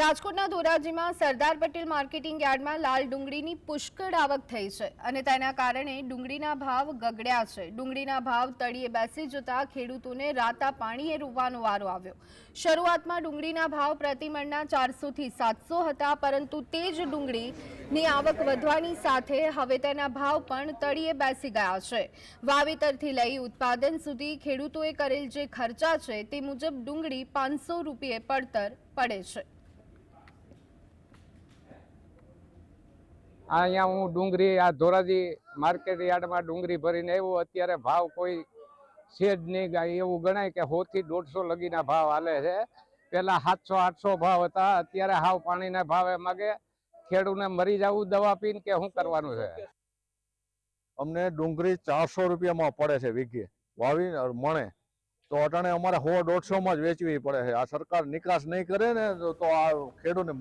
રાજકોટના ધોરાજીમાં સરદાર પટેલ માર્કેટિંગ યાર્ડમાં લાલ ડુંગળીની પુષ્કળ આવક થઈ છે અને તેના કારણે ડુંગળીના ભાવ ગગડ્યા છે. ડુંગળીના ભાવ તળિયે બેસી જતા ખેડૂતોને રાતા પાણીએ રૂવાનો વારો આવ્યો. શરૂઆતમાં ડુંગળીના ભાવ પ્રતિમણના ચારસોથી સાતસો હતા, પરંતુ તે જ ડુંગળીની આવક વધવાની સાથે હવે તેના ભાવ પણ તળિયે બેસી ગયા છે. વાવેતરથી લઈ ઉત્પાદન સુધી ખેડૂતોએ કરેલ જે ખર્ચા છે તે મુજબ ડુંગળી પાંચસો રૂપિયે પડતર પડે છે. આ અહીંયા હું ડુંગળી આ ધોરાજી માર્કેટ યાર્ડમાં ડુંગળી ભરીને આવ્યો. અત્યારે ભાવ કોઈ છે જ નહીં. એવું ગણાય કે સોથી દોઢસો લગીના ભાવ હાલે છે. પેલા સાતસો, આઠસો ભાવ હતા. અત્યારે હાવ પાણીના ભાવે માગે. ખેડૂને મરી જવું દવા પીને કે શું કરવાનું છે? અમને ડુંગળી ચારસો રૂપિયામાં પડે છે વીઘે. વાવી મણે. તો અટાણે અમારે સો દોઢસોમાં જ વેચવી પડે છે. આ સરકાર નિકાસ નહીં કરે ને, તો- આ ખેડૂતને